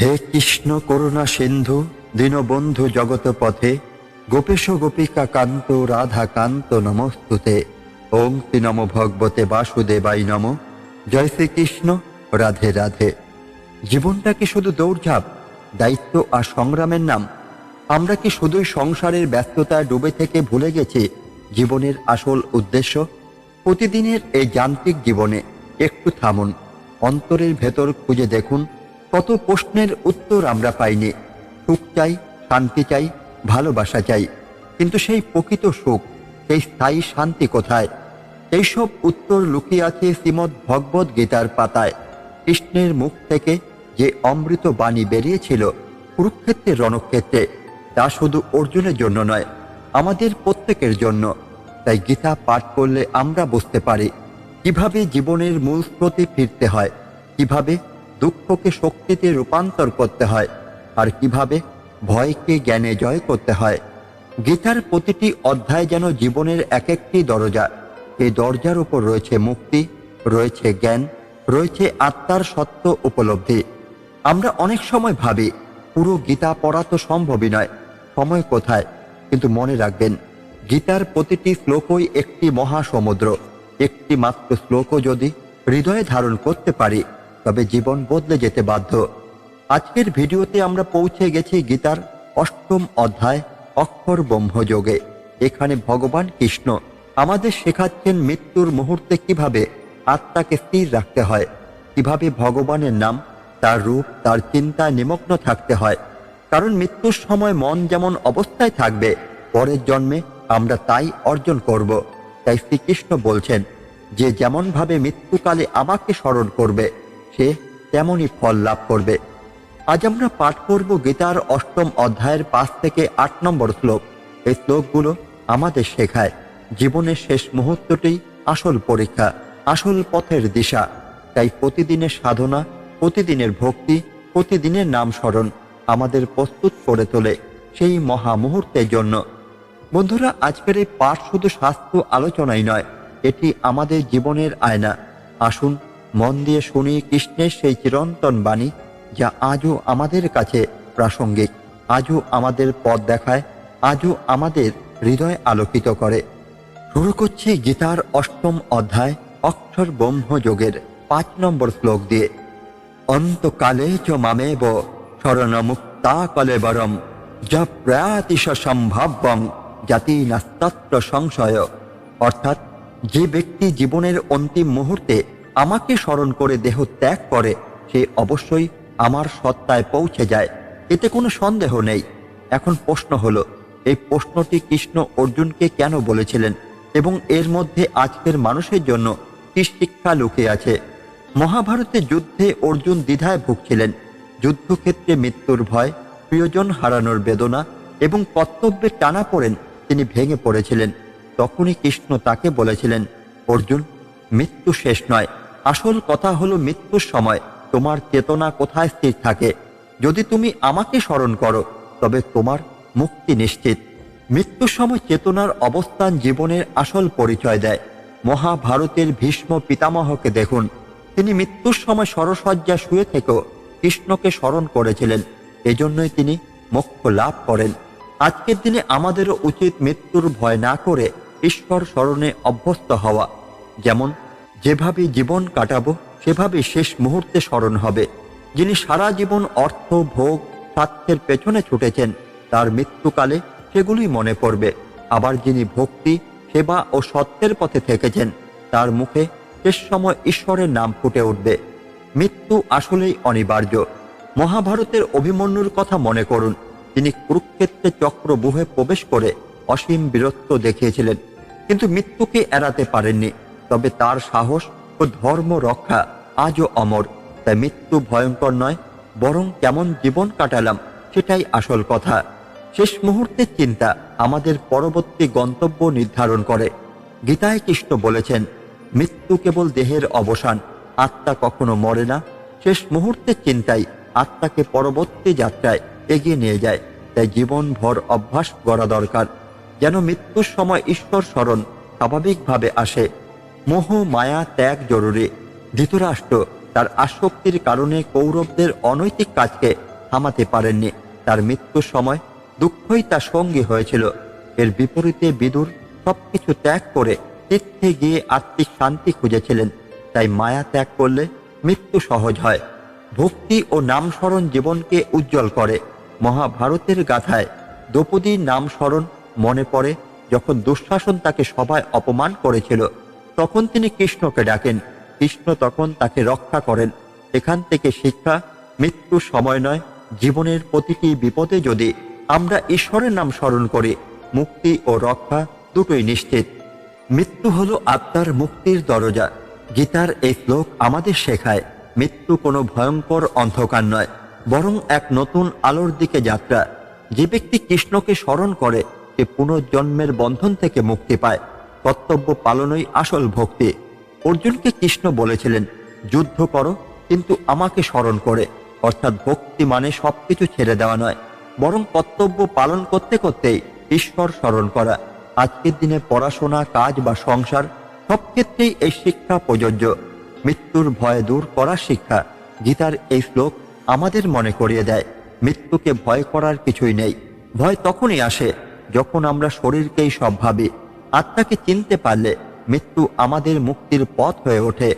হে কৃষ্ণ করুণা সিন্ধু, দীনবন্ধু জগত পথে গোপেশ গোপিকা কান্ত, রাধা কান্ত নমস্তুতে। ওং শ্রী নম ভগবতে বাসুদেবাই নম। জয় শ্রীকৃষ্ণ, রাধে রাধে। জীবনটা কি শুধু দৌড়ঝাঁপ, দায়িত্ব আর সংগ্রামের নাম? আমরা কি শুধুই সংসারের ব্যস্ততায় ডুবে থেকে ভুলে গেছি জীবনের আসল উদ্দেশ্য? প্রতিদিনের এই যান্ত্রিক জীবনে একটু থামুন, অন্তরের ভেতর খুঁজে দেখুন কত প্রশ্নের উত্তর আমরা পাইনি। সুখ চাই, শান্তি চাই, ভালোবাসা চাই। কিন্তু সেই প্রকৃত সুখ, সেই স্থায়ী শান্তি কোথায়? এইসব উত্তর লুকিয়ে আছে শ্রীমদ্ ভগবত গীতার পাতায়। কৃষ্ণের মুখ থেকে যে অমৃত বাণী বেরিয়েছিল কুরুক্ষেত্রের রণক্ষেত্রে, তা শুধু অর্জুনের জন্য নয়, আমাদের প্রত্যেকের জন্য। তাই গীতা পাঠ করলে আমরা বুঝতে পারি, কীভাবে জীবনের মূল স্রোতে ফিরতে হয়, কীভাবে দুঃখকে শক্তিতে রূপান্তর করতে হয়। আর কীভাবে? ভয়কে জ্ঞানে জয় করতে হয়। গীতার প্রতিটি অধ্যায় যেন জীবনের এক একটি দরজা। এই দরজার উপর রয়েছে মুক্তি, রয়েছে জ্ঞান, রয়েছে আত্মার সত্য উপলব্ধি। আমরা অনেক সময় ভাবি, পুরো গীতা পড়া তো সম্ভবই নয়, সময় কোথায়? কিন্তু মনে রাখবেন, গীতার প্রতিটি শ্লোকই একটি মহাসমুদ্র, একটি মাত্র শ্লোকও যদি হৃদয়ে ধারণ করতে পারি তবে জীবন বদলে যেতে বাধ্য। আজকের ভিডিওতে আমরা পৌঁছে গেছি গীতার অষ্টম অধ্যায়, অক্ষর ব্রহ্মযোগে। এখানে ভগবান কৃষ্ণ আমাদের শেখাচ্ছেন মৃত্যুর মুহূর্তে কীভাবে আত্মাকে স্থির রাখতে হয়, কীভাবে ভগবানের নাম, তার রূপ, তার চিন্তায় নিমগ্ন থাকতে হয়। কারণ মৃত্যুর সময় মন যেমন অবস্থায় থাকবে, পরের জন্মে আমরা তাই অর্জন করব। তাই শ্রীকৃষ্ণ বলছেন, যে যেমনভাবে মৃত্যুকালে আমাকে স্মরণ করবে সে তেমনই ফল লাভ করবে। আজ আমরা পাঠ করব গীতার অষ্টম অধ্যায়ের পাঁচ থেকে আট নম্বর শ্লোক। এই শ্লোকগুলো আমাদের শেখায়। জীবনের শেষ মুহূর্তটি আসল পরীক্ষা, আসল পথের দিশা। তাই প্রতিদিনের সাধনা, প্রতিদিনের ভক্তি, প্রতিদিনের নাম স্মরণ আমাদের প্রস্তুত করে তোলে সেই মহা মুহূর্তের জন্য। বন্ধুরা, আজকের এই পাঠ শুধু স্বাস্থ্য আলোচনাই নয়, এটি আমাদের জীবনের আয়না। আসুন মন দিয়ে শুনি কৃষ্ণের সেই চিরন্তন বাণী, যা আজও আমাদের কাছে প্রাসঙ্গিক, আজও আমাদের পথ দেখায়, আজও আমাদের হৃদয় আলোকিত করে। শুরু করছি গীতার অষ্টম অধ্যায়, অক্ষর ব্রহ্মযোগের পাঁচ নম্বর শ্লোক দিয়ে। অন্তকালে চ মামেব শরণমুক্তা কলেবরম যা প্রয়াতিশ সম্ভাব্যং জাতি নাস্তত্র সংশয়। অর্থাৎ যে ব্যক্তি জীবনের অন্তিম মুহূর্তে আমাকে স্মরণ করে দেহ ত্যাগ করে, সে অবশ্যই আমার সত্তায় পৌঁছে যায়। এতে কোনো সন্দেহ নেই। এখন প্রশ্ন হলো, এই প্রশ্নটি কৃষ্ণ অর্জুনকে কেন বলেছিলেন? এবং এর মধ্যে আজকের মানুষের জন্য কি শিক্ষা লুকিয়ে আছে? মহাভারতে যুদ্ধে অর্জুন দ্বিধায় ভুগছিলেন। যুদ্ধক্ষেত্রে মৃত্যুর ভয়, প্রিয়জন হারানোর বেদনা এবং কর্তব্যে টানা পড়েন তিনি ভেঙে পড়েছিলেন। তখনই কৃষ্ণ তাকে বলেছিলেন, অর্জুন, মৃত্যু শেষ নয়। আসল কথা হলো মৃত্যুর সময় তোমার চেতনা কোথায় স্থির থাকে। যদি তুমি আমাকে স্মরণ করো, তবে তোমার মুক্তি নিশ্চিত। মৃত্যুর সময় চেতনার অবস্থান জীবনের আসল পরিচয় দেয়। মহাভারতের ভীষ্ম পিতামহকে দেখুন। তিনি মৃত্যুর সময় সরসজ্জা শুয়ে থেকেও কৃষ্ণকে স্মরণ করেছিলেন। এজন্যই তিনি মোক্ষ লাভ করেন। আজকের দিনে আমাদেরও উচিত মৃত্যুর ভয় না করে ঈশ্বর স্মরণে অভ্যস্ত হওয়া। যেমন যেভাবে জীবন কাটাবো, সেভাবে শেষ মুহূর্তে স্মরণ হবে। যিনি সারা জীবন অর্থ, ভোগ, স্বার্থের পেছনে ছুটেছেন, তার মৃত্যুকালে সেগুলি মনে পড়বে। আবার যিনি ভক্তি, সেবা ও সত্যের পথে থেকেছেন, তার মুখে শেষ সময় ঈশ্বরের নাম ফুটে উঠবে। মৃত্যু আসলেই অনিবার্য। মহাভারতের অভিমন্যুর কথা মনে করুন। তিনি কুরুক্ষেত্রে চক্রবুহে প্রবেশ করে অসীম বীরত্ব দেখিয়েছিলেন। কিন্তু মৃত্যুকে এড়াতে পারেননি। তবে তার সাহস ও ধর্ম রক্ষা আজও অমর। তাই মৃত্যু ভয়ঙ্কর নয়, বরং কেমন জীবন কাটালাম সেটাই আসল কথা। শেষ মুহূর্তের চিন্তা আমাদের পরবর্তী গন্তব্য নির্ধারণ করে। গীতায় কৃষ্ণ বলেছেন, মৃত্যু কেবল দেহের অবসান, আত্মা কখনো মরে না। শেষ মুহূর্তের চিন্তাই আত্মাকে পরবর্তী যাত্রায় এগিয়ে নিয়ে যায়। তাই জীবনভর অভ্যাস করা দরকার। যেন মৃত্যুর সময় ঈশ্বর স্মরণ স্বাভাবিকভাবে আসে মোহ, মায়া, ত্যাগ জরুরি। ধৃতরাষ্ট্র তার আসক্তির কারণে কৌরবদের অনৈতিক কাজকে থামাতে পারেননি। তার মৃত্যুর সময় দুঃখই তার সঙ্গী হয়েছিল। এর বিপরীতে বিদুর সবকিছু ত্যাগ করে তীর্থে গিয়ে আত্মিক শান্তি খুঁজেছিলেন। তাই মায়া ত্যাগ করলে মৃত্যু সহজ হয়। ভক্তি ও নামস্মরণ জীবনকে উজ্জ্বল করে। মহাভারতের গাথায় দ্রৌপদীর নাম স্মরণ মনে পড়ে যখন দুঃশাসন তাকে সবাই অপমান করেছিল। তখন তিনি কৃষ্ণকে ডাকেন। কৃষ্ণ তখন তাকে রক্ষা করেন। এখান থেকে শিক্ষা, মৃত্যু সময় নয়, জীবনের প্রতিটি বিপদে যদি আমরা ঈশ্বরের নাম স্মরণ করি, মুক্তি ও রক্ষা দুটোই নিশ্চিত। মৃত্যু হলো আত্মার মুক্তির দরজা। গীতার এই শ্লোক আমাদের শেখায়, মৃত্যু কোনো ভয়ঙ্কর অন্ধকার নয়, বরং এক নতুন আলোর দিকে যাত্রা। যে ব্যক্তি কৃষ্ণকে স্মরণ করে, সে পুনর্জন্মের বন্ধন থেকে মুক্তি পায়। কর্তব্য পালনই আসল ভক্তি। অর্জুনকে কৃষ্ণ বলেছিলেন, যুদ্ধ করো, কিন্তু আমাকে স্মরণ করে। অর্থাৎ ভক্তি মানে সবকিছু ছেড়ে দেওয়া নয়, বরং কর্তব্য পালন করতে করতেই ঈশ্বর স্মরণ করা। আজকের দিনে পড়াশোনা, কাজ বা সংসার সব ক্ষেত্রেই এই শিক্ষা প্রযোজ্য। মৃত্যুর ভয় দূর করার শিক্ষা, গীতার এই শ্লোক আমাদের মনে করিয়ে দেয়। মৃত্যুকে ভয় করার কিছুই নেই। ভয় তখনই আসে যখন আমরা শরীরকেই সব ভাবি। আত্মাকে চিনতে পারলে মৃত্যু আমাদের মুক্তির পথ হয়ে ওঠে।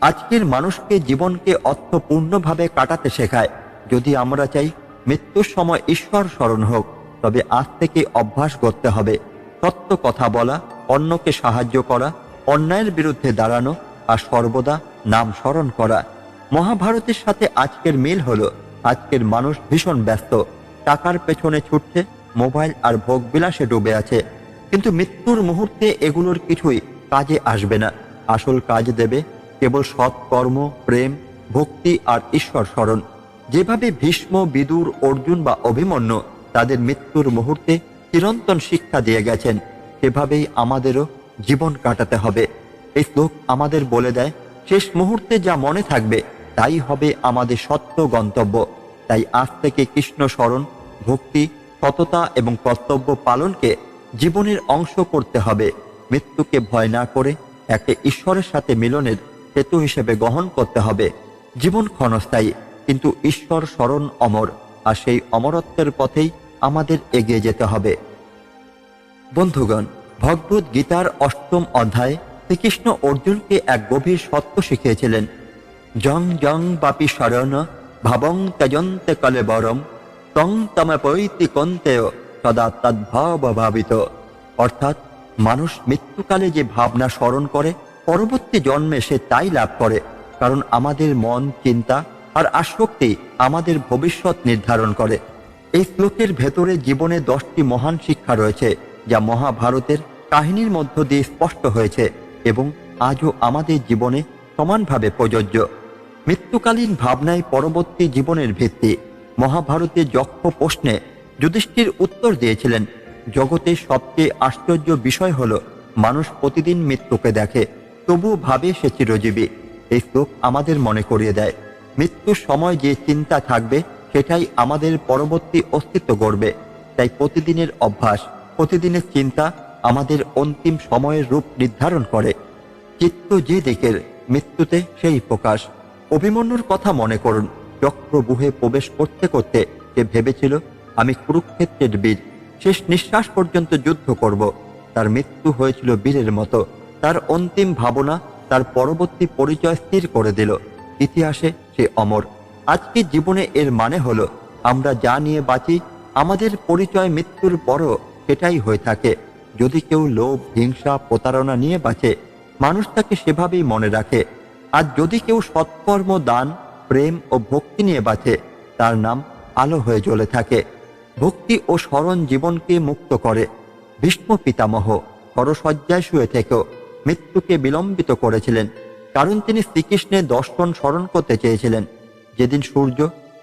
আজকের মানুষকে জীবনকে অর্থপূর্ণভাবে কাটাতে শেখায়। যদি আমরা চাই মৃত্যুর সময় ঈশ্বর স্মরণ হোক, তবে আজ থেকে অভ্যাস করতে হবে। সত্য কথা বলা, অন্যকে সাহায্য করা, অন্যায়ের বিরুদ্ধে দাঁড়ানো আর সর্বদা নাম স্মরণ করা। মহাভারতের সাথে আজকের মিল হলো, আজকের মানুষ ভীষণ ব্যস্ত। টাকার পেছনে ছুটছে, মোবাইল আর ভোগবিলাসে ডুবে আছে। কিন্তু মৃত্যুর মুহূর্তে এগুলোর কিছুই কাজে আসবে না। আসল কাজ দেবে কেবল সৎকর্ম প্রেম, ভক্তি আর ঈশ্বর স্মরণ। যেভাবে ভীষ্ম, বিদুর, অর্জুন বা অভিমন্যু তাদের মৃত্যুর মুহূর্তে চিরন্তন শিক্ষা দিয়ে গেছেন, সেভাবেই আমাদেরও জীবন কাটাতে হবে। এই শ্লোক আমাদের বলে দেয়, শেষ মুহূর্তে যা মনে থাকবে, তাই হবে আমাদের সত্য গন্তব্য। তাই আজ থেকে কৃষ্ণ স্মরণ, ভক্তি, সততা এবং কর্তব্য পালনকে জীবনের অংশ করতে হবে। মৃত্যুকে ভয় না করে একে ঈশ্বরের সাথে মিলনের সেতু হিসেবে গ্রহণ করতে হবে। জীবন ক্ষণস্থায়ী, কিন্তু ঈশ্বর স্মরণ অমর, আর সেই অমরত্বের পথেই আমাদের এগিয়ে যেতে হবে। বন্ধুগণ, ভগবত গীতার অষ্টম অধ্যায় শ্রীকৃষ্ণ অর্জুনকে এক গভীর সত্য শিখিয়েছিলেন। জং জং বাপি শরণ, ভাবং ত্যজন্তে কলে বরম তং তমপৈতি কন্তেয়। সদা তদ্ভাব ভাবিত অর্থাৎ মানুষ মৃত্যুকালে যে ভাবনা স্মরণ করে, পরবর্তী জন্মে সে তাই লাভ করে। কারণ আমাদের মন, চিন্তা আর আসক্তি আমাদের ভবিষ্যৎ নির্ধারণ করে। এই শ্লোকের ভেতরে জীবনে দশটি মহান শিক্ষা রয়েছে, যা মহাভারতের কাহিনীর মধ্য দিয়ে স্পষ্ট হয়েছে এবং আজও আমাদের জীবনে সমানভাবে প্রযোজ্য। মৃত্যুকালীন ভাবনায় পরবর্তী জীবনের ভিত্তি। মহাভারতে যক্ষ প্রশ্নে যুধিষ্ঠির উত্তর দিয়েছিলেন জগতের সবচেয়ে আশ্চর্য বিষয় হল, মানুষ প্রতিদিন মৃত্যুকে দেখে। তবুও ভাবে সে চিরজীবী। এই শ্লোক আমাদের মনে করিয়ে দেয়। মৃত্যুর সময় যে চিন্তা থাকবে, সেটাই আমাদের পরবর্তী অস্তিত্ব গড়বে। তাই প্রতিদিনের অভ্যাস, প্রতিদিনের চিন্তা আমাদের অন্তিম সময়ের রূপ নির্ধারণ করে। চিত্ত যে দিকের, মৃত্যুতে সেই প্রকাশ। অভিমন্যুর কথা মনে করুন চক্রবুহে প্রবেশ করতে করতে সে ভেবেছিল আমি কুরুক্ষেত্রের বীর। শেষ নিঃশ্বাস পর্যন্ত যুদ্ধ করব। তার মৃত্যু হয়েছিল বীরের মতো। তার অন্তিম ভাবনা তার পরবর্তী পরিচয় স্থির করে দিল। ইতিহাসে সে অমর। আজকে জীবনে এর মানে হলো, আমরা যা নিয়ে বাঁচি, আমাদের পরিচয় মৃত্যুর পরও সেটাই হয়ে থাকে। যদি কেউ লোভ, হিংসা, প্রতারণা নিয়ে বাঁচে, মানুষ তাকে সেভাবেই মনে রাখে। আর যদি কেউ সৎকর্ম, দান, প্রেম ও ভক্তি নিয়ে বাঁচে, তার নাম আলো হয়ে জ্বলে থাকে। ভক্তি ও স্মরণ জীবনকে মুক্ত করে। ভীষ্ম পিতামহ সরসজ্জায় শুয়ে থেকেও মৃত্যুকে বিলম্বিত করেছিলেন, কারণ তিনি শ্রীকৃষ্ণের দর্শন স্মরণ করতে চেয়েছিলেন। যেদিন সূর্য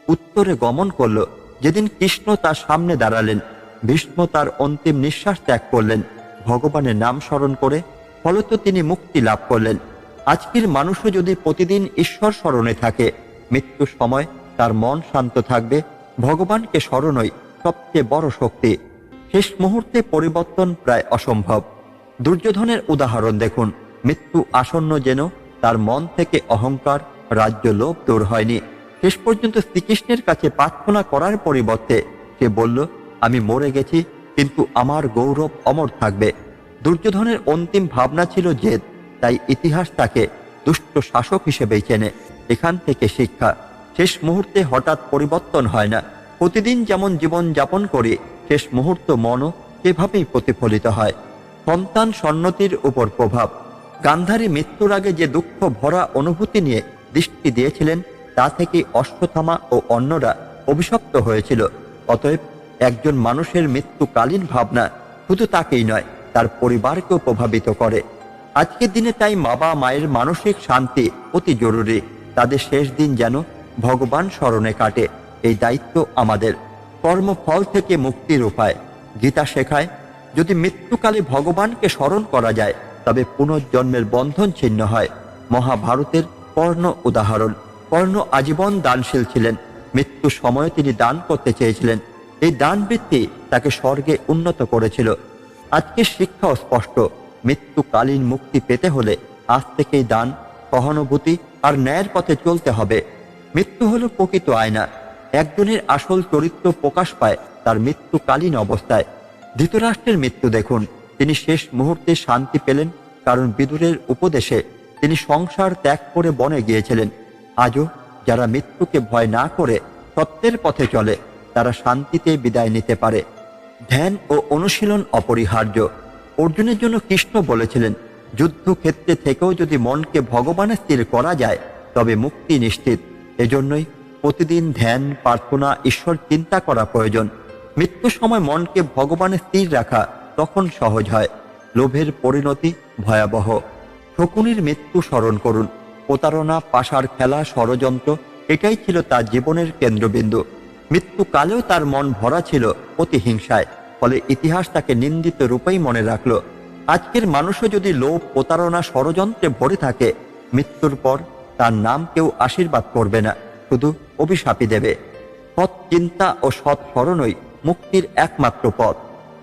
উত্তরে গমন করল, যেদিন কৃষ্ণ তার সামনে দাঁড়ালেন, ভীষ্ম তার অন্তিম নিঃশ্বাস ত্যাগ করলেন, ভগবানের নাম স্মরণ করে ফলত তিনি মুক্তি লাভ করলেন। আজকের মানুষও যদি প্রতিদিন ঈশ্বর স্মরণে থাকে, মৃত্যুর সময় তার মন শান্ত থাকবে, ভগবানকে স্মরণই সবচেয়ে বড় শক্তি। শেষ মুহূর্তে পরিবর্তন প্রায় অসম্ভব। দুর্যোধনের উদাহরণ দেখুন। মৃত্যু আসন্ন যেন তার মন থেকে অহংকার, রাজ্য লোভ দূর হয়নি। শেষ পর্যন্ত শ্রীকৃষ্ণের কাছে প্রার্থনা করার পরিবর্তে সে বলল, আমি মরে গেছি, কিন্তু আমার গৌরব অমর থাকবে। দুর্যোধনের অন্তিম ভাবনা ছিল জেদ, তাই ইতিহাস তাকে দুষ্ট শাসক হিসেবেই চেনে। এখান থেকে শিক্ষা। শেষ মুহূর্তে হঠাৎ পরিবর্তন হয় না। প্রতিদিন যেমন জীবন যাপন করে, শেষ মুহূর্ত মনও সেভাবেই প্রতিফলিত হয়। সন্তান সন্নতির উপর প্রভাব। গান্ধারী মৃত্যুর আগে যে দুঃখ ভরা অনুভূতি নিয়ে দৃষ্টি দিয়েছিলেন, তা থেকে অশ্বথামা ও অন্যরা অভিশপ্ত হয়েছিল। অতএব একজন মানুষের মৃত্যুকালীন ভাবনা শুধু তাকেই নয়, তার পরিবারকেও প্রভাবিত করে। আজকের দিনে তাই বাবা মায়ের মানসিক শান্তি অতি জরুরি। তাদের শেষ দিন যেন ভগবান স্মরণে কাটে। এই দায়িত্ব আমাদের। কর্মফল থেকে মুক্তির উপায় গীতা শেখায়, যদি মৃত্যুকালে ভগবানকে স্মরণ করা যায়, তবে পুনর্জন্মের বন্ধন ছিন্ন হয়। মহাভারতের কর্ণ উদাহরণ। কর্ণ আজীবন দানশীল ছিলেন। মৃত্যু সময়ে তিনি দান করতে চেয়েছিলেন। এই দান বৃত্তি তাকে স্বর্গে উন্নত করেছিল। আজকের শিক্ষা স্পষ্ট। মৃত্যুকালীন মুক্তি পেতে হলে আজ থেকেই দান, সহানুভূতি আর ন্যায়ের পথে চলতে হবে। মৃত্যু হলো প্রকৃত আয়না। একজনের আসল চরিত্র প্রকাশ পায় তার মৃত্যুকালীন অবস্থায়। ধৃতরাষ্ট্রের মৃত্যু দেখুন। তিনি শেষ মুহূর্তে শান্তি পেলেন, কারণ বিদুরের উপদেশে তিনি সংসার ত্যাগ করে বনে গিয়েছিলেন। আজও যারা মৃত্যুকে ভয় না করে সত্যের পথে চলে, তারা শান্তিতে বিদায় নিতে পারে। ধ্যান ও অনুশীলন অপরিহার্য। অর্জুনের জন্য কৃষ্ণ বলেছিলেন, যুদ্ধক্ষেত্রে থেকেও যদি মনকে ভগবানের স্থির করা যায়, তবে মুক্তি নিশ্চিত। এজন্যই প্রতিদিন ধ্যান, প্রার্থনা, ঈশ্বর চিন্তা করা প্রয়োজন। মৃত্যুর সময় মনকে ভগবানে স্থির রাখা তখন সহজ হয়। লোভের পরিণতি ভয়াবহ। শকুনির মৃত্যু স্মরণ করুন। প্রতারণা, পাশার খেলা, ষড়যন্ত্র, এটাই ছিল তার জীবনের কেন্দ্রবিন্দু। মৃত্যুকালেও তার মন ভরা ছিল প্রতিহিংসায় ফলে ইতিহাস তাকে নিন্দিত রূপেই মনে রাখল। আজকের মানুষও যদি লোভ, প্রতারণা, ষড়যন্ত্রে ভরে থাকে, মৃত্যুর পর তার নাম কেউ আশীর্বাদ করবে না। শুধু অভিশাপই দেবে। সৎ চিন্তা ও সৎ স্মরণই মুক্তির একমাত্র পথ।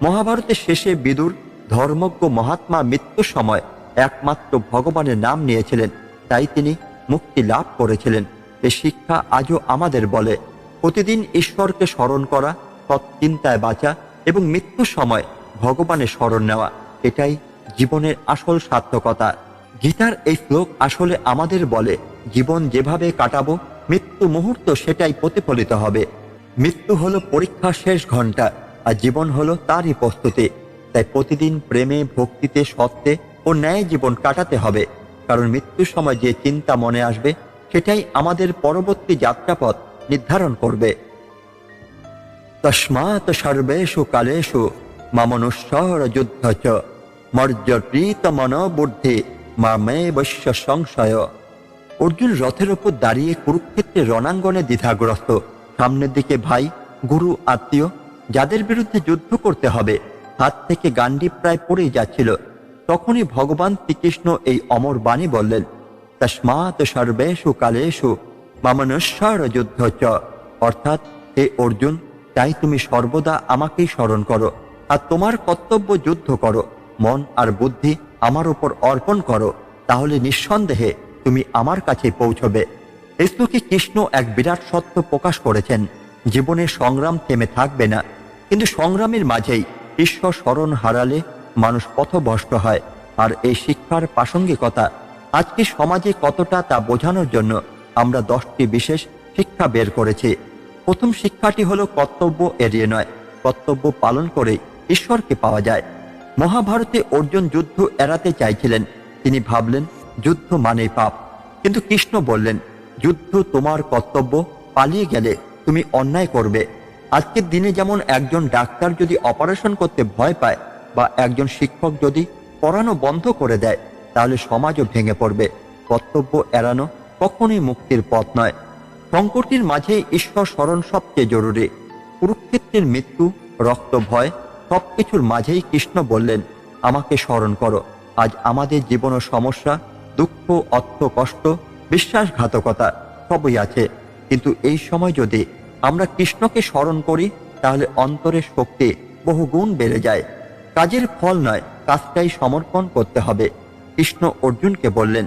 মহাভারতের শেষে বিদুর, ধর্মজ্ঞ মহাত্মা মৃত্যুর সময় একমাত্র ভগবানের নাম নিয়েছিলেন। তাই তিনি মুক্তি লাভ করেছিলেন। এ শিক্ষা আজও আমাদের বলে, প্রতিদিন ঈশ্বরকে স্মরণ করা, সৎ চিন্তায় বাঁচা এবং মৃত্যুর সময় ভগবানের স্মরণ নেওয়া, এটাই জীবনের আসল সার্থকতা। গীতার এই শ্লোক আসলে আমাদের বলে, জীবন যেভাবে কাটাবো মৃত্যু মুহূর্ত সেটাই প্রতিফলিত হবে। মৃত্যু হলো পরীক্ষার শেষ ঘণ্টা আর জীবন হলো তারই প্রস্তুতি। তাই প্রতিদিন প্রেমে, ভক্তিতে, সত্যে ও ন্যায় জীবন কাটাতে হবে। কারণ মৃত্যুর সময় যে চিন্তা মনে আসবে, সেটাই আমাদের পরবর্তী যাত্রাপথ নির্ধারণ করবে। তস্মাৎ সর্বেষু কালেষু মামনুষ্বর যুদ্ধ চ। মর্যপ্রীত মন বুদ্ধি মামে বৈশ্য সংশয়। অর্জুন রথের ওপর দাঁড়িয়ে কুরুক্ষেত্রে রণাঙ্গনে দ্বিধাগ্রস্ত। সামনের দিকে ভাই, গুরু, আত্মীয়, যাদের বিরুদ্ধে যুদ্ধ করতে হবে, হাত থেকে গান্ডি প্রায় পড়েই যাচ্ছিল। তখনই ভগবান শ্রীকৃষ্ণ এই অমর বাণী বললেন, তস্মাৎ সর্বেষু কালেষু মামনশ্বর যুদ্ধ চ। অর্থাৎ, হে অর্জুন, তাই তুমি সর্বদা আমাকেই স্মরণ করো, আর তোমার কর্তব্য যুদ্ধ করো। মন আর বুদ্ধি আমার উপর অর্পণ করো, তাহলে নিঃসন্দেহে তুমি আমার কাছে পৌঁছবে। শ্লোকে কৃষ্ণ এক বিরাট সত্য প্রকাশ করেছেন। জীবনে সংগ্রাম থেমে থাকবে না। কিন্তু সংগ্রামের মাঝেই ঈশ্বর স্মরণ হারালে মানুষ পথভ্রষ্ট হয়। আর এই শিক্ষার প্রাসঙ্গিকতা, আজকে সমাজে কতটা তা বোঝানোর জন্য আমরা দশটি বিশেষ শিক্ষা বের করেছি। প্রথম শিক্ষাটি হলো কর্তব্য এড়িয়ে নয়, কর্তব্য পালন করে ঈশ্বরকে পাওয়া যায়। মহাভারতে অর্জুন যুদ্ধ এড়াতে চাইছিলেন। তিনি ভাবলেন যুদ্ধ মানে পাপ। কিন্তু কৃষ্ণ বললেন, যুদ্ধ তোমার কর্তব্য, পালিয়ে গেলে তুমি অন্যায় করবে। আজকের দিনে যেমন একজন ডাক্তার যদি অপারেশন করতে ভয় পায় বা একজন শিক্ষক যদি পড়ানো বন্ধ করে দেয়, তাহলে সমাজও ভেঙে পড়বে। কর্তব্য এড়ানো কখনোই মুক্তির পথ নয়। সংকটের মাঝে ঈশ্বর স্মরণ সবচেয়ে জরুরি। কুরুক্ষেত্রের মৃত্যু, রক্ত, ভয় সবকিছুর মাঝেই কৃষ্ণ বললেন, আমাকে স্মরণ করো। আজ আমাদের জীবন ও সমস্যা দুঃখ, অর্থ, কষ্ট, বিশ্বাসঘাতকতা সবই আছে। কিন্তু এই সময় যদি আমরা কৃষ্ণকে স্মরণ করি, তাহলে অন্তরের শক্তি বহু গুণ বেড়ে যায়। কাজের ফল নয়, কাজটাই সমর্পণ করতে হবে। কৃষ্ণ অর্জুনকে বললেন,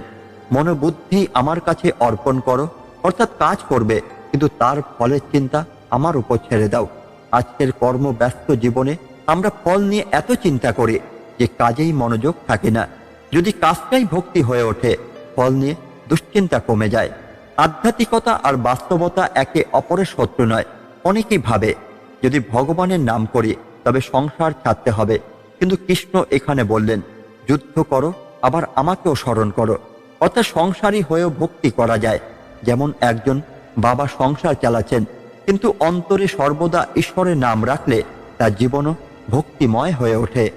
মনোবুদ্ধি আমার কাছে অর্পণ করো, অর্থাৎ কাজ করবে, কিন্তু তার ফলের চিন্তা আমার উপর ছেড়ে দাও। আজকের কর্মব্যস্ত জীবনে আমরা ফল নিয়ে এত চিন্তা করি যে কাজেই মনোযোগ থাকে না। যদি কাজটাই ভক্তি হয়ে ওঠে, ফল নিয়ে দুশ্চিন্তা কমে যায়। আধ্যাত্মিকতা আর বাস্তবতা একে অপরের শত্রু নয়, অনেকেই ভাবে, যদি ভগবানের নাম করি, তবে সংসার ছাড়তে হবে। কিন্তু কৃষ্ণ এখানে বললেন, যুদ্ধ করো, আবার আমাকেও স্মরণ করো। অর্থাৎ সংসারী হয়েও ভক্তি করা যায়। যেমন একজন বাবা সংসার চালাচ্ছেন, কিন্তু অন্তরে সর্বদা ঈশ্বরের নাম রাখলে তার জীবনও ভক্তিময় হয়ে ওঠে।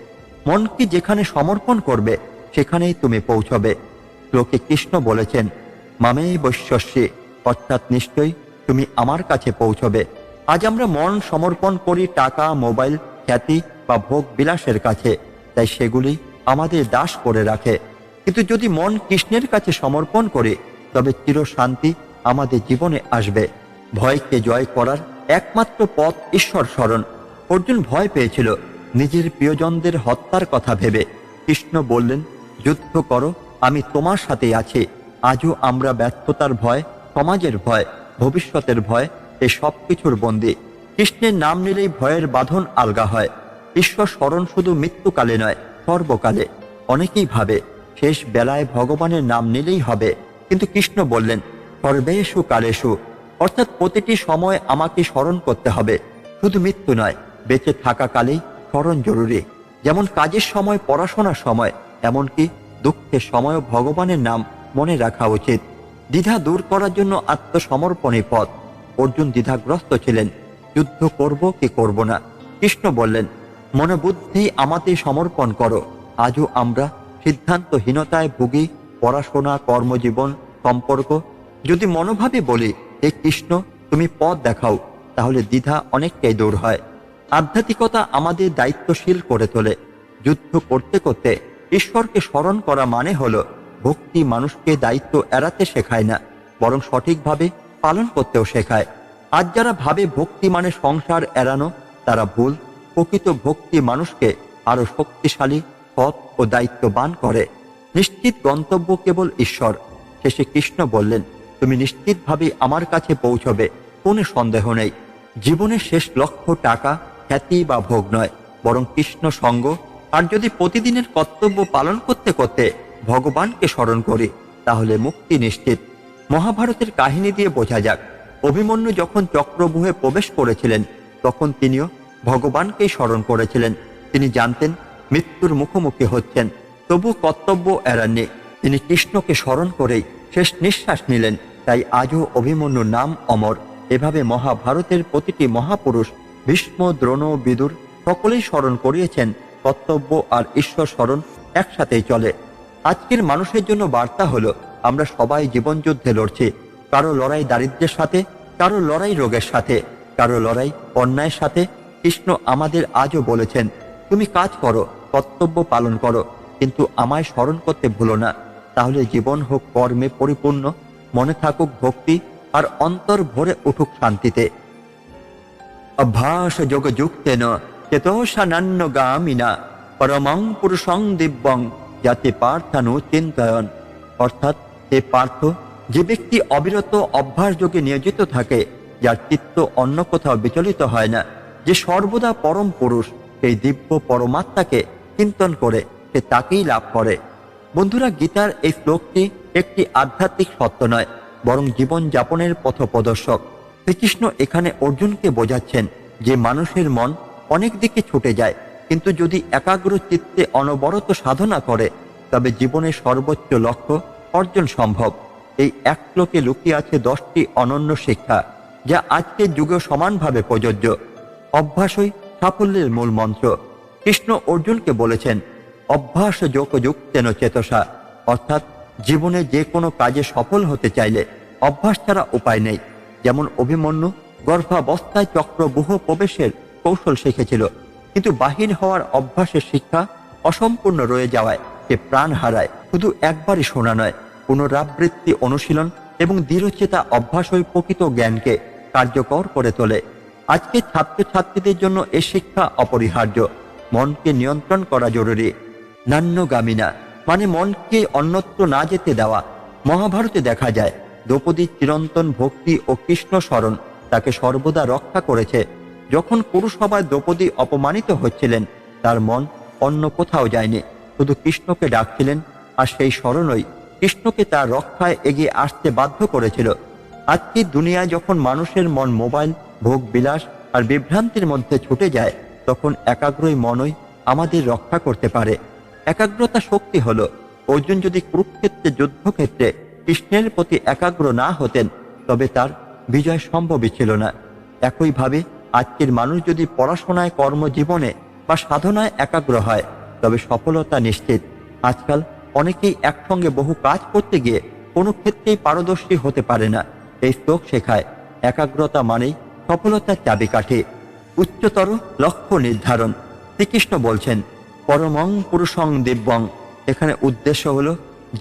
মনকে যেখানে সমর্পণ করবে সেখানেই তুমি পৌঁছবে। লোকে কৃষ্ণ বলেছেন মামে বৈশ্যস্যে অর্থাৎ নিশ্চয়ই তুমি আমার কাছে পৌঁছবে। আজ আমরা মন সমর্পণ করি টাকা, মোবাইল, খ্যাতি বা ভোগ বিলাসের কাছে। তাই সেগুলি আমাদের দাস করে রাখে। কিন্তু যদি মন কৃষ্ণের কাছে সমর্পণ করে, তবে চির শান্তি আমাদের জীবনে আসবে। ভয়কে জয় করার একমাত্র পথ ঈশ্বর স্মরণ। অর্জুন ভয় পেয়েছিল, নিজের প্রিয়জনদের হত্যার কথা ভেবে। কৃষ্ণ বললেন যুদ্ধ করো, আমি তোমার সাথে আছি। আজও আমরা ব্যর্থতার ভয়, সমাজের ভয়, ভবিষ্যতের ভয়, এ সব কিছুর বন্দী। কৃষ্ণের নাম নিলেই ভয়ের বাঁধন আলগা হয়। ঈশ্বর স্মরণ শুধু মৃত্যুকালে নয়, সর্বকালে। অনেকেই ভাবে, শেষ বেলায় ভগবানের নাম নিলেই হবে। কিন্তু কৃষ্ণ বললেন, সর্বেষু কালেষু। অর্থাৎ প্রতিটি সময় আমাকে স্মরণ করতে হবে। শুধু মৃত্যু নয়, বেঁচে থাকা কালেই স্মরণ জরুরি। যেমন কাজের সময়, পড়াশোনার সময় এমনকি দুঃখের সময়ও ভগবানের নাম মনে রাখা উচিত। দ্বিধা দূর করার জন্য আত্মসমর্পণে পথ। অর্জুন দ্বিধাগ্রস্ত ছিলেন। যুদ্ধ করব কি করব না? কৃষ্ণ বললেন, মনোবুদ্ধি আমাদের সমর্পণ করো। আজও আমরা সিদ্ধান্তহীনতায় ভুগি, পড়াশোনা, কর্মজীবন, সম্পর্ক। যদি মনোভাবে বলি, হে কৃষ্ণ, তুমি পথ দেখাও তাহলে দ্বিধা অনেকটাই দূর হয়। আধ্যাত্মিকতা আমাদের দায়িত্বশীল করে তোলে। যুদ্ধ করতে করতে ঈশ্বরকে স্মরণ করা মানে হলো, ভক্তি মানুষকে দায়িত্ব এড়াতে শেখায় না, বরং সঠিকভাবে পালন করতেও শেখায়। আজ যারা ভাবে ভক্তি মানে সংসার এড়ানো, তারা ভুল, প্রকৃত ভক্তি মানুষকে আরও শক্তিশালী সৎ ও দায়িত্ববান করে। নিশ্চিত গন্তব্য কেবল ঈশ্বর। শেষে কৃষ্ণ বললেন, তুমি নিশ্চিতভাবে আমার কাছে পৌঁছবে, কোনো সন্দেহ নেই। জীবনের শেষ লক্ষ্য টাকা খ্যাতি বা ভোগ নয়, বরং কৃষ্ণ সঙ্গ আর যদি প্রতিদিনের কর্তব্য পালন করতে করতে ভগবানকে স্মরণ করি, তাহলে মুক্তি নিশ্চিত। মহাভারতের কাহিনী দিয়ে বোঝা যাক, অভিমন্যু যখন চক্রবুহে প্রবেশ করেছিলেন, তখন তিনিও ভগবানকেই স্মরণ করেছিলেন। তিনি জানতেন মৃত্যুর মুখোমুখি হচ্ছেন, তবু কর্তব্য এড়াননি। তিনি কৃষ্ণকে স্মরণ করেই শেষ নিঃশ্বাস নিলেন, তাই আজও অভিমন্যুর নাম অমর। এভাবে মহাভারতের প্রতিটি মহাপুরুষ ভীষ্ম, দ্রোণ, বিদুর সকলেই স্মরণ করিয়েছেন কর্তব্য আর ঈশ্বর স্মরণ একসাথেই চলে। আজকের মানুষের জন্য বার্তা হলো, আমরা সবাই জীবনযুদ্ধে লড়ছি। কারও লড়াই দারিদ্র্যের সাথে, কারও লড়াই রোগের সাথে, কারও লড়াই অন্যায়ের সাথে। কৃষ্ণ আমাদের আজও বলেছেন, তুমি কাজ করো, কর্তব্য পালন করো, কিন্তু আমায় স্মরণ করতে ভুলো না। তাহলে জীবন হোক কর্মে পরিপূর্ণ, মনে থাকুক ভক্তি আর অন্তর ভরে উঠুক শান্তিতে। অভ্যাস যোগ যুক্তেন গামিনা পরমং পুরুষং দিব্যং যাতে পার্থানু চিন্তয়ন অর্থাৎ হে পার্থ যে ব্যক্তি অবিরত অভ্যাস যোগে নিয়োজিত থাকে, যার চিত্ত অন্য কোথাও বিচলিত হয় না, যে সর্বদা পরম পুরুষ, সেই দিব্য পরমাত্মাকে চিন্তন করে, সে তাকেই লাভ করে। বন্ধুরা, গীতার এই শ্লোকটি একটি আধ্যাত্মিক সত্য নয়, বরং জীবন যাপনের পথ প্রদর্শক শ্রীকৃষ্ণ এখানে অর্জুনকে বোঝাচ্ছেন যে মানুষের মন অনেক দিকে ছুটে যায়। কিন্তু যদি একাগ্র চিত্তে অনবরত সাধনা করে, তবে জীবনের সর্বোচ্চ লক্ষ্য অর্জন সম্ভব। এই এক শ্লোকে লুকিয়ে আছে দশটি অনন্য শিক্ষা, যা আজকের যুগে সমানভাবে প্রযোজ্য। অভ্যাসই সাফল্যের মূল মন্ত্র। কৃষ্ণ অর্জুনকে বলেছেন, অভ্যাস যোগ যুক্তেন চেতসা। অর্থাৎ জীবনে যে কোনো কাজে সফল হতে চাইলে অভ্যাস ছাড়া উপায় নেই। যেমন অভিমন্যু গর্ভাবস্থায় চক্রবুহ প্রবেশের কৌশল শিখেছিল, কিন্তু বাহির হওয়ার অভ্যাসের শিক্ষা অসম্পূর্ণ রয়ে যাওয়ায় সে প্রাণ হারায়। শুধু একবারই শোনা নয়, পুনরাবৃত্তি অনুশীলন এবং দৃঢ়চেতা অভ্যাসই প্রকৃত জ্ঞানকে কার্যকর করে তোলে। আজকে ছাত্রছাত্রীদের জন্য এ শিক্ষা অপরিহার্য। মনকে নিয়ন্ত্রণ করা জরুরি। নান্যগামিনা মানে মনকে অন্যত্র না যেতে দেওয়া। মহাভারতে দেখা যায়, দ্রৌপদীর চিরন্তন ভক্তি ও কৃষ্ণ স্মরণ তাকে সর্বদা রক্ষা করেছে। যখন পুরুষসভায় দ্রৌপদী অপমানিত হচ্ছিলেন, তার মন অন্য কোথাও যায়নি। শুধু কৃষ্ণকে ডাকছিলেন, আর সেই স্মরণই কৃষ্ণকে তার রক্ষায় এগিয়ে আসতে বাধ্য করেছিল। আজকের দুনিয়ায় যখন মানুষের মন মোবাইল, ভোগ বিলাস আর বিভ্রান্তির মধ্যে ছুটে যায়, তখন একাগ্রই মনই আমাদের রক্ষা করতে পারে। একাগ্রতা শক্তি হলো। অর্জুন যদি কুরুক্ষেত্রে, যুদ্ধক্ষেত্রে কৃষ্ণের প্রতি একাগ্র না হতেন, তবে তার বিজয় সম্ভবই ছিল না। একইভাবে আজকের মানুষ যদি পড়াশোনায় কর্মজীবনে বা সাধনায় একাগ্র হয়, তবে সফলতা নিশ্চিত। আজকাল অনেকেই একসঙ্গে বহু কাজ করতে গিয়ে কোনো ক্ষেত্রেই পারদর্শী হতে পারে না। এই শ্লোক শেখায়। একাগ্রতা মানেই সফলতার চাবিকাঠি। উচ্চতর লক্ষ্য নির্ধারণ। শ্রীকৃষ্ণ বলছেন, পরমং পুরুষং দিব্যং। এখানে উদ্দেশ্য হলো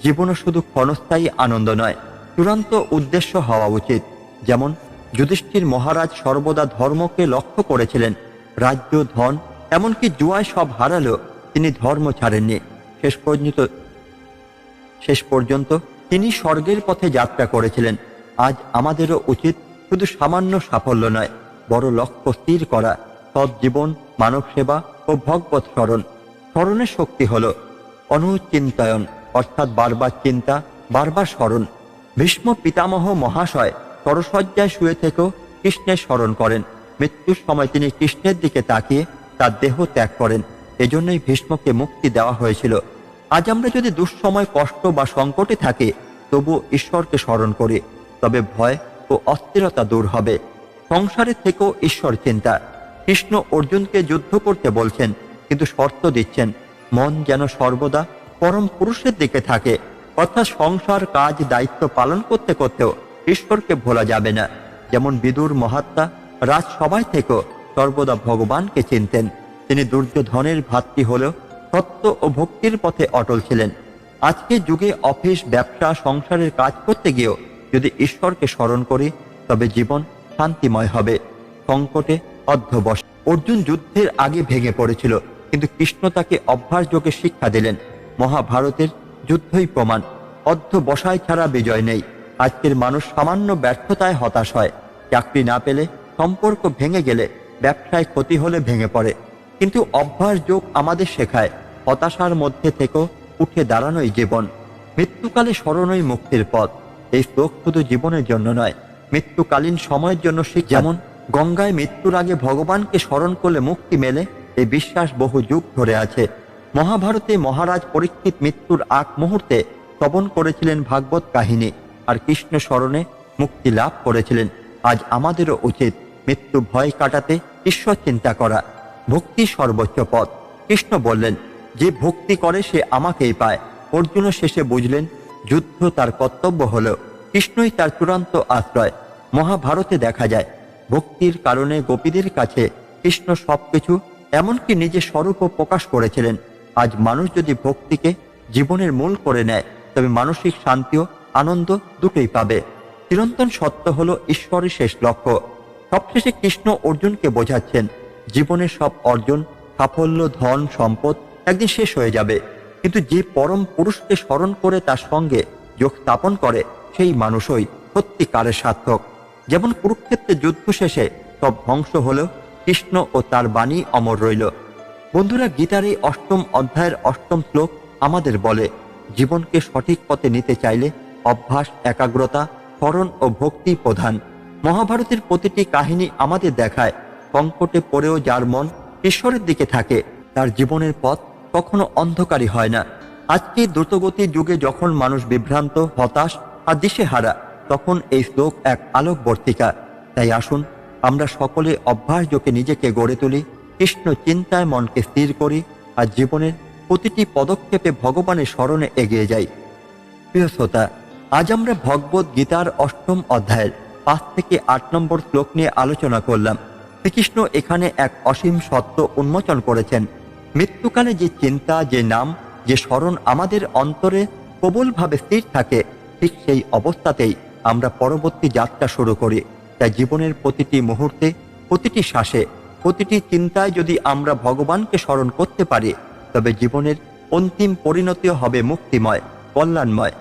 জীবনে শুধু ক্ষণস্থায়ী আনন্দ নয়, চূড়ান্ত উদ্দেশ্য হওয়া উচিত। যেমন যুধিষ্ঠির মহারাজ সর্বদা ধর্মকে লক্ষ্য করেছিলেন। রাজ্য, ধন, এমনকি জুয়ায় সব হারালেও তিনি ধর্ম ছাড়েননি। শেষ পর্যন্ত শেষ পর্যন্ত তিনি স্বর্গের পথে যাত্রা করেছিলেন। আজ আমাদেরও উচিত শুধু সামান্য সাফল্য নয়, বড় লক্ষ্য স্থির করা। সৎ জীবন, মানব সেবা ও ভগবত স্মরণ। স্মরণের শক্তি হল অনুচিন্তায়ন, অর্থাৎ বারবার চিন্তা, বারবার স্মরণ। ভীষ্ম পিতামহ মহাশয় সরসজ্জায় শুয়ে থেকেও কৃষ্ণের স্মরণ করেন। মৃত্যুর সময় তিনি কৃষ্ণের দিকে তাকিয়ে তার দেহ ত্যাগ করেন। এজন্যই ভীষ্মকে মুক্তি দেওয়া হয়েছিল। আজ আমরা যদি দুঃসময় কষ্ট বা সংকটে থাকি, তবু ঈশ্বরকে স্মরণ করি, তবে ভয় ও অস্থিরতা দূর হবে। সংসারে থেকেও ঈশ্বর চিন্তা। কৃষ্ণ অর্জুনকে যুদ্ধ করতে বলছেন, কিন্তু শর্ত দিচ্ছেন, মন যেন সর্বদা পরম পুরুষের দিকে থাকে। অর্থাৎ সংসার, কাজ, দায়িত্ব পালন করতে করতেও ঈশ্বরকে ভোলা যাবে না। যেমন বিদুর মহাত্মা রাজসভায় থেকেও সর্বদা ভগবানকে চিনতেন। তিনি দুর্যোধনের ভাতৃ হলেও সত্য ও ভক্তির পথে অটল ছিলেন। আজকের যুগে অফিস, ব্যবসা, সংসারের কাজ করতে গিয়েও যদি ঈশ্বরকে স্মরণ করি, তবে জীবন শান্তিময় হবে। সংকটে অধ্যবস অর্জুন যুদ্ধের আগে ভেঙে পড়েছিল, কিন্তু কৃষ্ণ তাকে অভ্যাস যোগে শিক্ষা দিলেন। মহাভারতের যুদ্ধই প্রমাণ। অধ্যবসায় ছাড়া বিজয় নেই। আজকের মানুষ সামান্য ব্যর্থতায় হতাশ হয়। চাকরি না পেলে সম্পর্ক ভেঙে গেলে ব্যবসায় ক্ষতি হলে ভেঙে পড়ে। কিন্তু অভ্যাস যোগ আমাদের শেখায়, হতাশার মধ্যে থেকেও উঠে দাঁড়ানোই জীবন। মৃত্যুকালে স্মরণই মুক্তির পথ। এই শ্লোক শুধু জীবনের জন্য নয়, মৃত্যুকালীন সময়ের জন্য শিখ যেমন গঙ্গায় মৃত্যুর আগে ভগবানকে স্মরণ করলে মুক্তি মেলে এই বিশ্বাস বহু যুগ ধরে আছে। মহাভারতে মহারাজ পরীক্ষিত মৃত্যুর আগ মুহূর্তে শ্রবণ করেছিলেন ভাগবত কাহিনী। আর কৃষ্ণ স্মরণে মুক্তি লাভ করেছিলেন। আজ আমাদেরও উচিত মৃত্যু ভয় কাটাতে ঈশ্বর চিন্তা করা। ভক্তি সর্বোচ্চ পথ। কৃষ্ণ বললেন, যে ভক্তি করে সে আমাকেই পায়। অর্জুন শেষে বুঝলেন, যুদ্ধ তার কর্তব্য হল। কৃষ্ণই তার চূড়ান্ত আশ্রয়। মহাভারতে দেখা যায়, ভক্তির কারণে গোপীদের কাছে কৃষ্ণ সবকিছু এমনকি নিজের স্বরূপও প্রকাশ করেছিলেন। আজ মানুষ যদি ভক্তিকে জীবনের মূল করে নেয়, তবে মানসিক শান্তিও আনন্দ দুটোই পাবে। চিরন্তন সত্য হল ঈশ্বরের শেষ লক্ষ্য। সবশেষে কৃষ্ণ অর্জুনকে বোঝাচ্ছেন জীবনের সব অর্জন, সাফল্য, ধন, সম্পদ একদিন শেষ হয়ে যাবে। কিন্তু যে পরম পুরুষকে স্মরণ করে তার সঙ্গে যোগ স্থাপন করে, সেই মানুষই সত্যিকারের সার্থক। যেমন কুরুক্ষেত্রে যুদ্ধ শেষে সব ধ্বংস হল, কৃষ্ণ ও তার বাণী অমর রইল। বন্ধুরা, গীতার এই অষ্টম অধ্যায়ের অষ্টম শ্লোক আমাদের বলে, জীবনকে সঠিক পথে নিতে চাইলে অভ্যাস, একাগ্রতা, স্মরণ ও ভক্তি প্রধান। মহাভারতের প্রতিটি কাহিনী আমাদের দেখায়। সংকটে পড়েও যার মন ঈশ্বরের দিকে থাকে, তার জীবনের পথ কখনো অন্ধকারী হয় না। আজকে দ্রুতগতির যুগে যখন মানুষ বিভ্রান্ত, হতাশ আর দিশেহারা, তখন এই শ্লোক এক আলোকবর্তিকা। তাই আসুন, আমরা সকলে অভ্যাস যোগে নিজেকে গড়ে তুলি, কৃষ্ণ চিন্তায় মনকে স্থির করি আর জীবনের প্রতিটি পদক্ষেপে ভগবানের স্মরণে এগিয়ে যাই। প্রিয় শ্রোতা আজ আমরা ভগবত গীতার অষ্টম অধ্যায়ের পাঁচ থেকে আট নম্বর শ্লোক নিয়ে আলোচনা করলাম। শ্রীকৃষ্ণ এখানে এক অসীম সত্য উন্মোচন করেছেন। মৃত্যুকালে যে চিন্তা, যে নাম, যে স্মরণ আমাদের অন্তরে প্রবলভাবে স্থির থাকে, ঠিক সেই অবস্থাতেই আমরা পরবর্তী যাত্রা শুরু করি। তাই জীবনের প্রতিটি মুহূর্তে, প্রতিটি শ্বাসে, প্রতিটি চিন্তায় যদি আমরা ভগবানকে স্মরণ করতে পারি, তবে জীবনের অন্তিম পরিণতিও হবে মুক্তিময়, কল্যাণময়।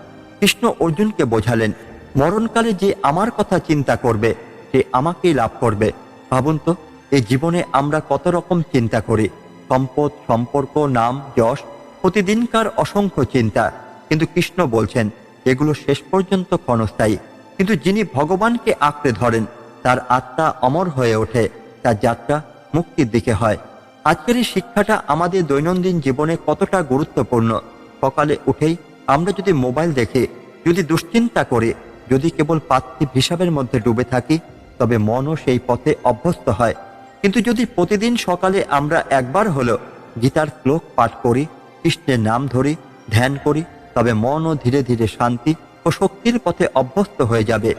কৃষ্ণ অর্জুনকে বোঝালেন, মরণকালে যে আমার কথা চিন্তা করবে, সে আমাকেই লাভ করবে। ভাবুন তো, এই জীবনে আমরা কত রকম চিন্তা করি। সম্পদ, সম্পর্ক, নাম, যশ, প্রতিদিনকার অসংখ্য চিন্তা। কিন্তু কৃষ্ণ বলছেন, এগুলো শেষ পর্যন্ত ক্ষণস্থায়ী। কিন্তু যিনি ভগবানকে আঁকড়ে ধরেন, তার আত্মা অমর হয়ে ওঠে। তার যাত্রা মুক্তির দিকে হয়। আজকের এই শিক্ষাটা আমাদের দৈনন্দিন জীবনে কতটা গুরুত্বপূর্ণ। সকালে উঠেই আমরা যদি মোবাইল দেখে, যদি দুশ্চিন্তা করে, যদি কেবল পার্থিব হিসাবের মধ্যে ডুবে থাকি, তবে মনও সেই পথে অভ্যস্ত হয়। কিন্তু যদি প্রতিদিন সকালে আমরা একবার হলো গীতার শ্লোক পাঠ করি, কৃষ্ণের নাম ধরি, ধ্যান করি, তবে মনও ধীরে ধীরে শান্তি ও শক্তির পথে অভ্যস্ত হয়ে যাবে।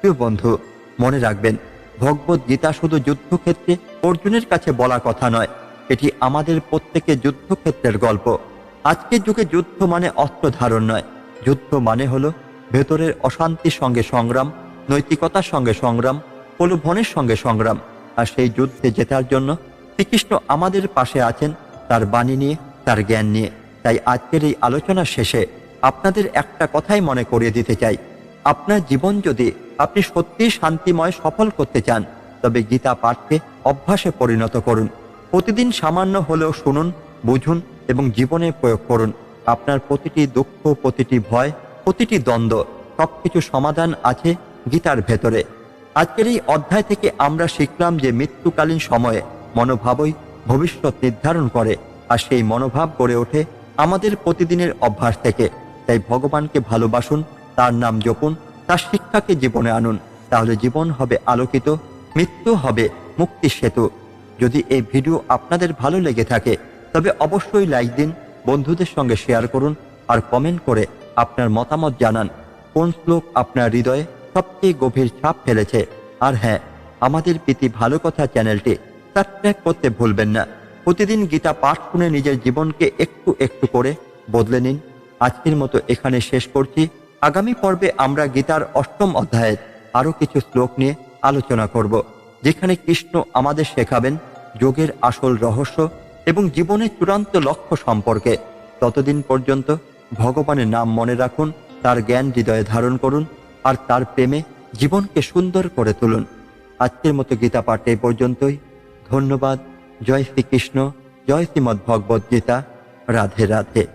প্রিয় বন্ধু, মনে রাখবেন, ভগবত গীতা শুধু যুদ্ধক্ষেত্রে অর্জুনের কাছে বলা কথা নয়, এটি আমাদের প্রত্যেকের যুদ্ধক্ষেত্রের গল্প। আজকের যুগে যুদ্ধ মানে অস্ত্র ধারণ নয়। যুদ্ধ মানে হলো ভেতরের অশান্তির সঙ্গে সংগ্রাম, নৈতিকতার সঙ্গে সংগ্রাম, প্রলোভনের সঙ্গে সংগ্রাম। আর সেই যুদ্ধে জেতার জন্য শ্রীকৃষ্ণ আমাদের পাশে আছেন তার বাণী নিয়ে, তার জ্ঞান নিয়ে। তাই আজকের এই আলোচনা শেষে আপনাদের একটা কথাই মনে করিয়ে দিতে চাই। আপনার জীবন যদি আপনি সত্যিই শান্তিময়, সফল করতে চান, তবে গীতা পাঠকে অভ্যাসে পরিণত করুন। প্রতিদিন সামান্য হলেও শুনুন, বুঝুন এবং জীবনে প্রয়োগ করুন। আপনার প্রতিটি দুঃখ, প্রতিটি ভয়, প্রতিটি দ্বন্দ্ব, সবকিছু সমাধান আছে গীতার ভেতরে। আজকের এই অধ্যায় থেকে আমরা শিখলাম যে মৃত্যুকালীন সময়ে মনোভাবই ভবিষ্যৎ নির্ধারণ করে আর সেই মনোভাব গড়ে ওঠে আমাদের প্রতিদিনের অভ্যাস থেকে। তাই ভগবানকে ভালোবাসুন, তার নাম জপুন, তার শিক্ষাকে জীবনে আনুন। তাহলে জীবন হবে আলোকিত, মৃত্যু হবে মুক্তি সেতু। যদি এই ভিডিও আপনাদের ভালো লেগে থাকে তবে অবশ্যই লাইক দিন, বন্ধুদের সঙ্গে শেয়ার করুন আর কমেন্ট করে আপনার মতামত জানান। কোন শ্লোক আপনার হৃদয়ে সবচেয়ে গভীর ছাপ ফেলেছে? আর হ্যাঁ আমাদের প্রীতি ভালো কথা চ্যানেলটি সাবস্ক্রাইব করতে ভুলবেন না। প্রতিদিন গীতা পাঠ শুনে নিজের জীবনকে একটু একটু করে বদলে নিন। আজকের মতো এখানে শেষ করছি। আগামী পর্বে আমরা গীতার অষ্টম অধ্যায়ের আরও কিছু শ্লোক নিয়ে আলোচনা করব, যেখানে কৃষ্ণ আমাদের শেখাবেন যোগের আসল রহস্য এবং জীবনের চূড়ান্ত লক্ষ্য সম্পর্কে। ততদিন পর্যন্ত ভগবানের নাম মনে রাখুন, তার জ্ঞান হৃদয়ে ধারণ করুন, আর তার প্রেমে জীবনকে সুন্দর করে তুলুন। আজকের মতো গীতা পাঠ এই পর্যন্তই। ধন্যবাদ। জয় শ্রীকৃষ্ণ। জয় শ্রীমদ্ ভগবদ্গীতা রাধে রাধে।